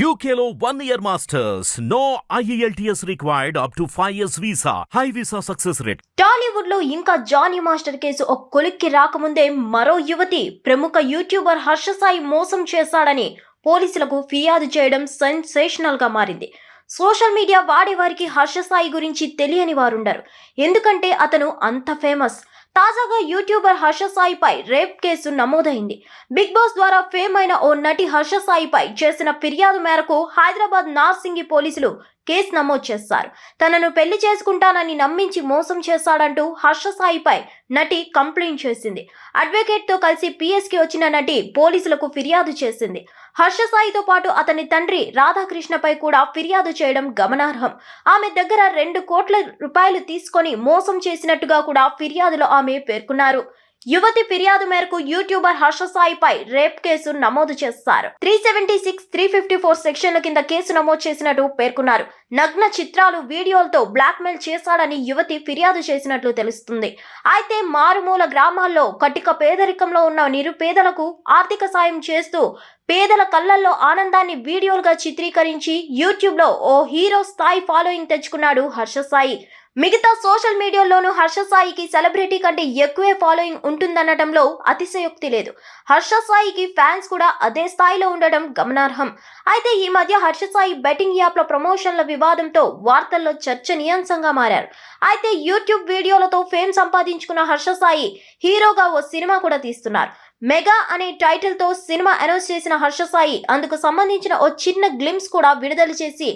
యూకేలో one year masters no E IELTS required up to 5 years visa. High visa success rate. టాలీవుడ్లో ఇంకా Johnny master case ఒక కొలిక్కి రాకముందే మరో యువతి ప్రముఖ యూట్యూబర్ హర్షసాయి మోసం చేశాడని పోలీసులకు ఫిర్యాదు చేయడం సెన్సేషనల్గా మారింది సోషల్ మీడియా వాడేవారికి హర్ష సాయి గురించి తెలియని వారుండరు. ఎందుకంటే అతను అంత ఫేమస్. తాజాగా యూట్యూబర్ హర్ష సాయిపై రేప్ కేసు నమోదైంది. బిగ్ బాస్ ద్వారా ఫేమ్ అయిన ఓ నటి హర్ష సాయిపై చేసిన ఫిర్యాదు మేరకు హైదరాబాద్ నార్సింగి పోలీసులు కేసు నమోదు చేశారు తనను పెళ్ళి చేసుకుంటానని నమ్మించి మోసం చేశాడంటూ హర్ష సాయిపై నటి కంప్లైంట్ చేసింది. అడ్వకేట్తో కలిసి పిఎస్కి వచ్చిన నటి పోలీసులకు ఫిర్యాదు చేసింది. హర్ష సాయితో పాటు అతని తండ్రి రాధాకృష్ణపై కూడా ఫిర్యాదు చేయడం గమనార్హం. ఆమె దగ్గర రెండు కోట్ల రూపాయలు తీసుకొని మోసం చేసినట్టుగా కూడా ఫిర్యాదులో ఆమె పేర్కొన్నారు. యువతి ఫిర్యాదు మేరకు యూట్యూబర్ హర్ష సాయిపై రేప్ కేసు నమోదు చేశారు. Three seventy six three fifty four సెక్షన్ల కింద కేసు నమోదు చేసినట్టు పేర్కొన్నారు. నగ్న చిత్రాలు వీడియోలతో బ్లాక్మెయిల్ చేశాడని యువతి ఫిర్యాదు చేసినట్లు తెలుస్తుంది. అయితే మారుమూల గ్రామాల్లో కటిక పేదరికంలో ఉన్న నిరుపేదలకు ఆర్థిక సాయం చేస్తూ పేదల కళ్ళల్లో ఆనందాన్ని వీడియోలుగా చిత్రీకరించి యూట్యూబ్లో ఓ హీరో స్థాయి ఫాలోయింగ్ తెచ్చుకున్నాడు హర్ష సాయి మిగతా సోషల్ మీడియాలోనూ హర్ష సాయికి సెలబ్రిటీ కంటే ఎక్కువే ఫాలోయింగ్ ఉంటుందనడంలో అతిశయోక్తి లేదు. హర్ష సాయికి ఫ్యాన్స్ కూడా అదే స్థాయిలో ఉండడం గమనార్హం. అయితే ఈ మధ్య హర్ష సాయి బెట్టింగ్ యాప్ల ప్రమోషన్ల వివాదంతో వార్తల్లో చర్చనీయాంశంగా మారారు. అయితే యూట్యూబ్ వీడియోలతో ఫేమ్ సంపాదించుకున్న హర్ష సాయి హీరోగా ఓ సినిమా కూడా తీస్తున్నారు. మెగా అనే టైటిల్తో సినిమా అనౌన్స్ చేసిన హర్ష సాయి అందుకు సంబంధించిన ఓ చిన్న గ్లిమ్స్ కూడా విడుదల చేసి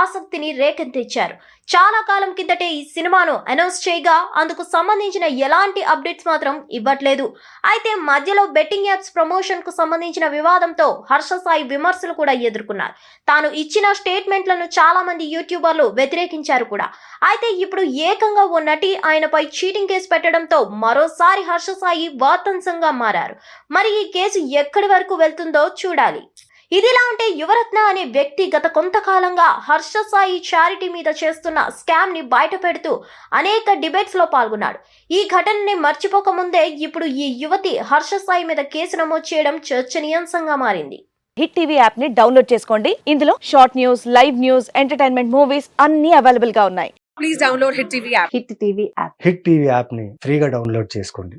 ఆసక్తిని రేకెత్తించారు. చాలా కాలం కిందటే ఈ సినిమాను అనౌన్స్ చేయగా అందుకు సంబంధించిన ఎలాంటి అప్డేట్స్ మాత్రం ఇవ్వట్లేదు. అయితే మధ్యలో బెట్టింగ్ యాప్స్ ప్రమోషన్కు సంబంధించిన వివాదంతో హర్ష సాయి విమర్శలు కూడా ఎదుర్కొన్నారు. తాను ఇచ్చిన స్టేట్మెంట్లను చాలా మంది యూట్యూబర్లు వ్యతిరేకించారు కూడా. అయితే ఇప్పుడు ఏకంగా ఓ నటి ఆయనపై చీటింగ్ కేసు పెట్టడంతో మరోసారి హర్ష సాయి వాతంసంగా మారారు. మరి ఈ కేసు ఎక్కడి వరకు వెళ్తుందో చూడాలి. ఇదిలా ఉంటే యువరత్న అనే వ్యక్తి గత కొంతకాలంగా హర్ష సాయి చారిటీ మీద చేస్తున్న స్కామ్ని బయట పెడుతూ అనేక డిబేట్స్లో పాల్గొన్నాడు. ఈ ఘటనని మర్చిపోకముందే ఇప్పుడు ఈ యువతి హర్ష సాయి మీద కేసు నమోదు చేయడం చర్చనీయాంశంగా మారింది. హిట్ టీవీ యాప్ని డౌన్లోడ్ చేసుకోండి. ఇందులో short news live news entertainment movies అన్ని అవైలబుల్గా ఉన్నాయి. please download Hit TV app. Hit TV app. Hit TV యాప్ని ఫ్రీగా డౌన్లోడ్ చేసుకోండి.